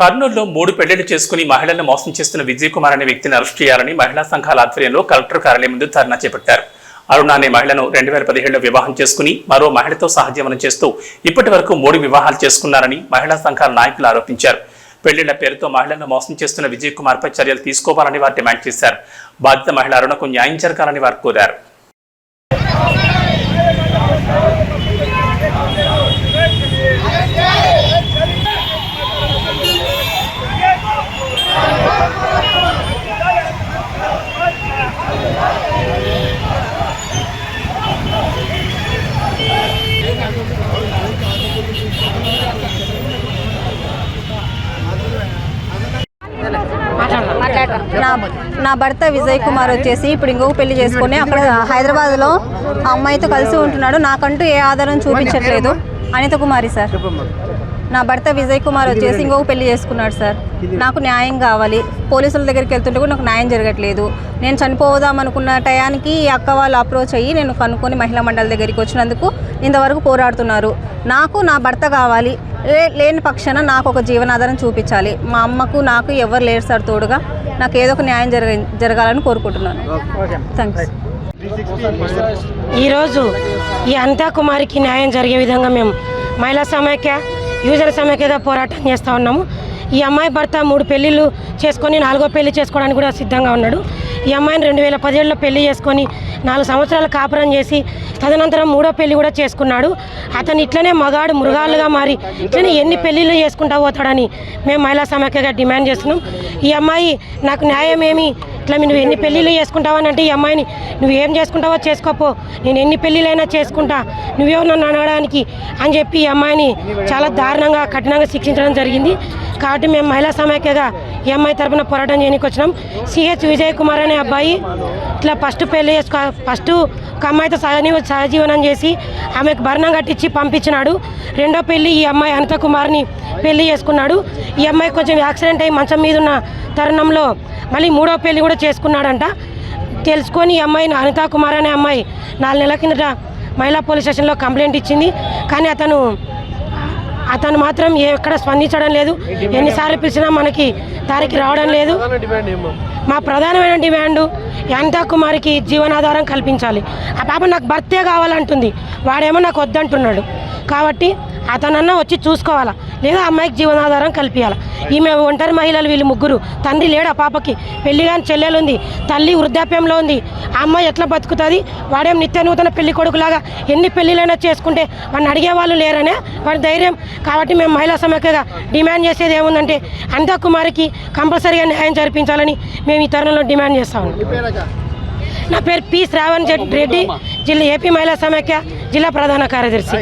కర్నూలులో మూడు పెళ్ళిళ్ళు చేసుకుని మహిళలను మోసం చేస్తున్న విజయ్ కుమార్ అనే వ్యక్తిని అరెస్ట్ చేయాలని మహిళా సంఘాల ఆధ్వర్యంలో కలెక్టర్ కార్యాలయం ముందు ధర్నా చేపట్టారు. అరుణ అనే మహిళను రెండు వేల పదిహేడులో వివాహం చేసుకుని మరో మహిళతో సహజీవనం చేస్తూ ఇప్పటి వరకు మూడు వివాహాలు చేసుకున్నారని మహిళా సంఘాల నాయకులు ఆరోపించారు. పెళ్ళిళ్ళ పేరుతో మహిళలను మోసం చేస్తున్న విజయ్ కుమార్పై చర్యలు తీసుకోవాలని వారు డిమాండ్ చేశారు. బాధిత మహిళ అరుణకు న్యాయం జరగాలని వారు కోరారు. నా నా భర్త విజయ్ కుమార్ వచ్చేసి ఇప్పుడు ఇంకొక పెళ్ళి చేసుకుని అక్కడ హైదరాబాద్లో ఆ అమ్మాయితో కలిసి ఉంటున్నాడు. నాకంటూ ఏ ఆధారం చూపించట్లేదు. అనిత కుమారి సార్. నా భర్త విజయ్ కుమార్ వచ్చేసి ఇంకొక పెళ్ళి చేసుకున్నాడు సార్. నాకు న్యాయం కావాలి. పోలీసుల దగ్గరికి వెళ్తుంటే కూడా నాకు న్యాయం జరగట్లేదు. నేను చనిపోదాం అనుకున్న టయానికి ఈ అక్క వాళ్ళు అప్రోచ్ అయ్యి నేను కనుక్కొని మహిళా మండలి దగ్గరికి వచ్చినందుకు ఇంతవరకు పోరాడుతున్నారు. నాకు నా భర్త కావాలి. లే- లేని పక్షాన నాకు ఒక జీవనాధారం చూపించాలి. మా అమ్మకు నాకు ఎవరు లేరు సార్ తోడుగా. నాకు ఏదో ఒక న్యాయం జరగ జరగాలని కోరుకుంటున్నాను. థ్యాంక్స్ ఈరోజు ఈ అనితా కుమారికి న్యాయం జరిగే విధంగా మేము మహిళా సమైక్య యువజన సమైక్యగా పోరాటం చేస్తూ ఉన్నాము. ఈ అమ్మాయి భర్త మూడు పెళ్ళిళ్ళు చేసుకొని నాలుగో పెళ్ళి చేసుకోవడానికి కూడా సిద్ధంగా ఉన్నాడు. ఈ అమ్మాయిని రెండు వేల పదిహేడులో పెళ్ళి చేసుకొని నాలుగు సంవత్సరాలు కాపురం చేసి తదనంతరం మూడో పెళ్ళి కూడా చేసుకున్నాడు. అతను ఇట్లనే మగాడు మృగాలుగా మారి ఇట్లనే ఎన్ని పెళ్ళిళ్ళు చేసుకుంటా పోతాడని మేము మహిళా సమాఖ్యగా డిమాండ్ చేస్తున్నాం. ఈ అమ్మాయి నాకు న్యాయం ఏమి? ఇట్లా నువ్వు ఎన్ని పెళ్ళిళ్ళు చేసుకుంటావు అని అంటే ఈ అమ్మాయిని నువ్వు ఏం చేసుకుంటావో చేసుకోపో. నేను ఎన్ని పెళ్ళిళ్ళైనా చేసుకుంటా. నువ్వేమో నన్ను అనడానికి అని చెప్పి ఈ అమ్మాయిని చాలా దారుణంగా కఠినంగా శిక్షించడం జరిగింది. కాబట్టి మేము మహిళా సమైక్యగా ఎంఐ తరఫున తరపున పోరాటం చేయడానికి వచ్చినాం. సిహెచ్ విజయ్ కుమార్ అనే అబ్బాయి ఇట్లా ఫస్ట్ పెళ్ళి చేసుకో ఫస్ట్ ఒక అమ్మాయితో సహజీ సహజీవనం చేసి ఆమెకు భరణం కట్టించి పంపించినాడు. రెండో పెళ్ళి ఈ అమ్మాయి అనిత కుమార్ని పెళ్ళి చేసుకున్నాడు. ఈ అమ్మాయి కొంచెం యాక్సిడెంట్ అయ్యి మంచం మీద ఉన్న తరుణంలో మళ్ళీ మూడో పెళ్ళి కూడా చేసుకున్నాడంట. తెలుసుకొని ఈ అమ్మాయి అనితా కుమార్ అనే అమ్మాయి నాలుగు నెలల కిందట మహిళా పోలీస్ స్టేషన్లో కంప్లైంట్ ఇచ్చింది. కానీ అతను అతను మాత్రం ఎక్కడ స్పందించడం లేదు. ఎన్నిసార్లు పిలిచినా మనకి దారికి రావడం లేదు. మా ప్రధానమైన డిమాండ్ అనితా కుమారికి జీవనాధారం కల్పించాలి. ఆ పాప నాకు భర్తే కావాలంటుంది. వాడేమో నాకు వద్దంటున్నాడు. కాబట్టి అతనన్నా వచ్చి చూసుకోవాలా? లేదా అమ్మాయికి జీవనాధారం కల్పించాలి ఈమె ఒంటరి మహిళలు వీళ్ళు ముగ్గురు. తండ్రి లేడు ఆ పాపకి? పెళ్ళి కాని చెల్లెలు ఉంది తల్లి వృద్ధాప్యంలో ఉంది. ఆ అమ్మాయి ఎట్లా బతుకుతుంది? వాడేం నిత్య నూతన పెళ్ళి కొడుకులాగా ఎన్ని పెళ్ళిళ్ళైనా చేసుకుంటే వాడిని అడిగే వాళ్ళు లేరనే? వాడి ధైర్యం. కాబట్టి మేము మహిళా సమైక్యగా డిమాండ్ చేసేది ఏముందంటే అనితా కుమారికి కంపల్సరీగా న్యాయం జరిపించాలని మేము ఈ తరుణంలో డిమాండ్ చేస్తాము నా పేరు పి శ్రావణ్ రెడ్డి. జిల్లా ఏపీ మహిళా సమైక్య జిల్లా ప్రధాన కార్యదర్శి.